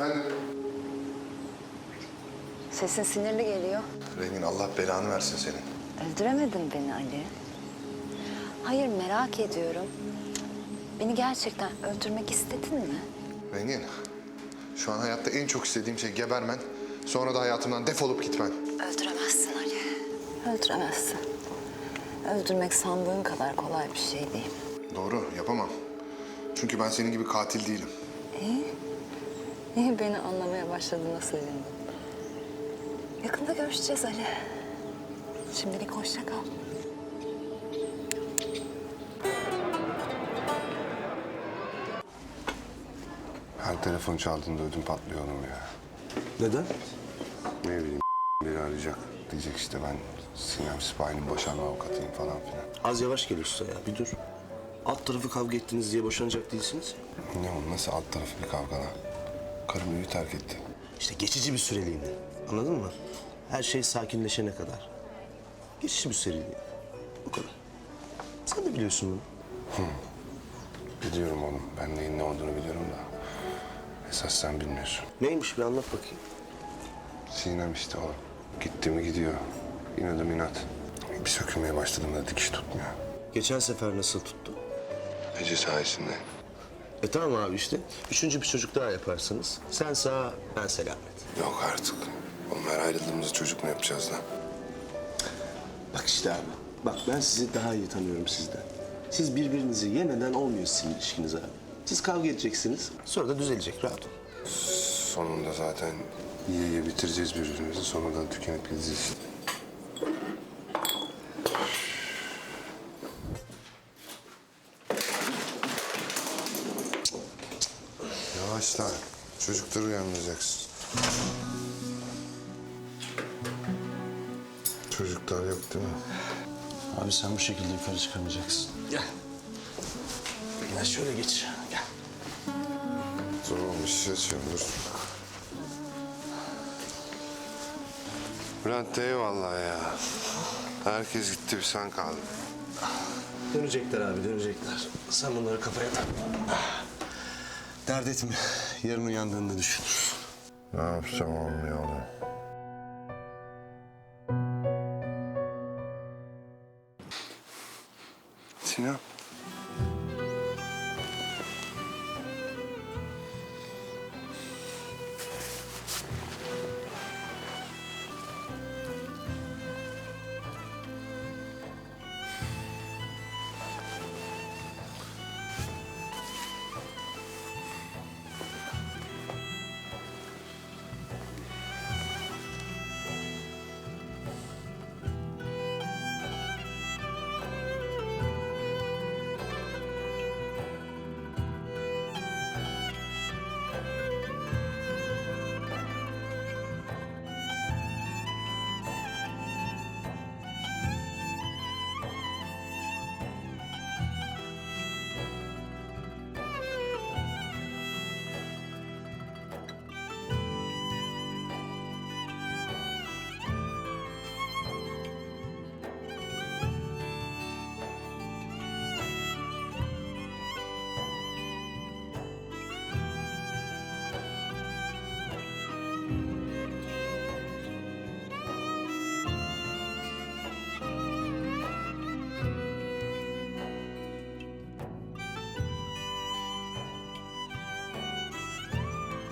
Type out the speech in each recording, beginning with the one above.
Efendim? Sesin sinirli geliyor. Rengin Allah belanı versin senin. Öldüremedin beni Ali. Hayır merak ediyorum. Beni gerçekten öldürmek istedin mi? Rengin, şu an hayatta en çok istediğim şey gebermen. Sonra da hayatımdan defolup gitmen. Öldüremezsin Ali. Öldüremezsin. Öldürmek sandığın kadar kolay bir şey değil. Doğru, yapamam. Çünkü ben senin gibi katil değilim. İyi. İyi beni anlamaya başladığına sevindim. Yakında görüşeceğiz Ali. Şimdilik hoşça kal. Her telefon çaldığında ödüm patlıyor oğlum ya. Neden? Ne bileyim biri arayacak. Diyecek işte ben Sinem Sipahi'nin boşanma avukatıyım falan filan. Az yavaş gel usta ya bir dur. Alt tarafı kavga ettiniz diye boşanacak değilsiniz. Ne o nasıl alt tarafı bir kavga lan? Karım evi terk etti. İşte geçici bir süreliğine. Anladın mı? Her şey sakinleşene kadar. Geçici bir süreliğine. Bu kadar. Sen de biliyorsun bunu. Biliyorum oğlum. Ben neyin ne olduğunu biliyorum da. Esas sen bilmiyorsun. Neymiş bir anlat bakayım. Sinem işte o. Gitti mi gidiyor. İnadım inat. Bir sökülmeye başladığımda dikiş tutmuyor. Geçen sefer nasıl tuttu? Ece sayesinde. E tamam abi işte. Üçüncü bir çocuk daha yaparsınız. Sen sağ, ben selamet. Yok artık. Oğlum her ayrıldığımızda çocuk mu yapacağız lan? Bak işte abi. Bak ben sizi daha iyi tanıyorum sizden. Siz birbirinizi yemeden olmuyor sizin ilişkiniz abi. Siz kavga edeceksiniz. Sonra da düzelecek rahat ol. Sonunda zaten yiye yiye bitireceğiz birbirimizi. Sonradan tükenip gideceğiz. Yavaş lan. Çocukları uyandıracaksın. Çocuklar yok değil mi? Abi sen bu şekilde yukarı çıkamayacaksın. Gel. Gel şöyle geç. Gel. Zor olmuş. Şişe açıyorum. Dur. Bülent eyvallah ya. Herkes gitti bir sen kaldın. Dönecekler abi dönecekler. Sen bunları kafaya tak. Dert etme. Yarın uyandığında düşün. Ne yapacağım olmuyor oğlum. Sinan.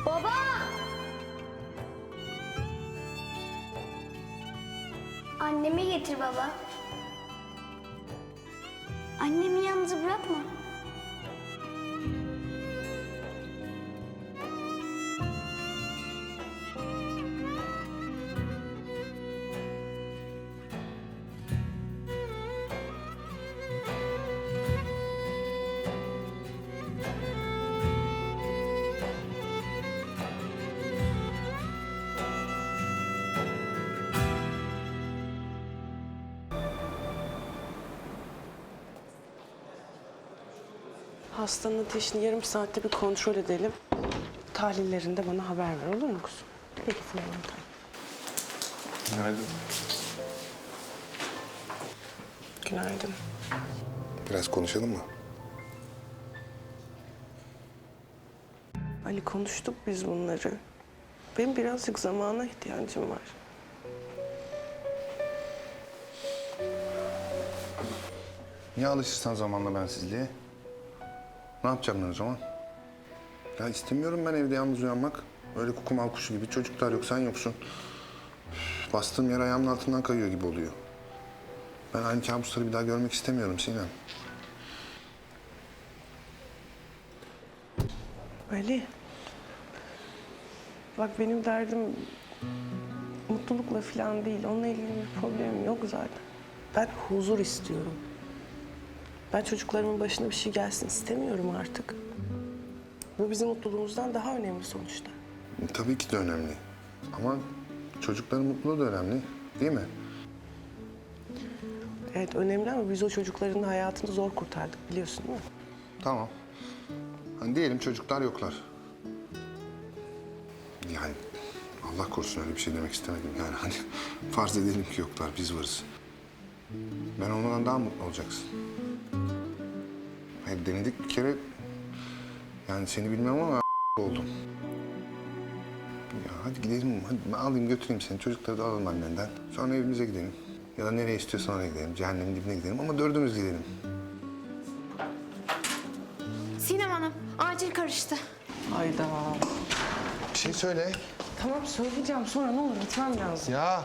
Baba! Annemi getir baba. Annemi yalnız bırakma. Hastanın ateşini yarım saatte bir kontrol edelim. Tahlillerinde bana haber ver olur mu kuzum? Peki Sinem Hanım. Günaydın. Günaydın. Biraz konuşalım mı? Ali konuştuk biz bunları. Benim birazcık zamana ihtiyacım var. Niye alışırsan zamanla bensizliğe? Ne yapacağım ben o zaman? Ya istemiyorum ben evde yalnız uyanmak. Öyle kukumal kuşu gibi çocuklar yok, sen yoksun. Bastığım yer ayağımın altından kayıyor gibi oluyor. Ben aynı kabusları bir daha görmek istemiyorum Sinem. Ali. Bak benim derdim mutlulukla falan değil. Onunla ilgili bir problemim yok zaten. Ben huzur istiyorum. Ben çocuklarımın başına bir şey gelsin istemiyorum artık. Bu bizim mutluluğumuzdan daha önemli sonuçta. Tabii ki de önemli. Ama çocukların mutluluğu da önemli, değil mi? Evet önemli ama biz o çocukların hayatını zor kurtardık biliyorsun değil mi? Tamam. Hani diyelim çocuklar yoklar. Yani Allah korusun öyle bir şey demek istemedim. Yani hani farz edelim ki yoklar, biz varız. Ben olmadan daha mutlu olacaksın. Hayır denedik bir kere. Yani seni bilmem ama oldum. Ya hadi gidelim, hadi ben alayım götüreyim seni. Çocukları da alalım annenden. Sonra evimize gidelim. Ya da nereye istiyorsan oraya gidelim. Cehennemin dibine gidelim ama dördümüz gidelim. Sinem Hanım, acil karıştı. Hayda. Bir şey söyle. Tamam söyleyeceğim sonra ne olur gitmem lazım. Ya.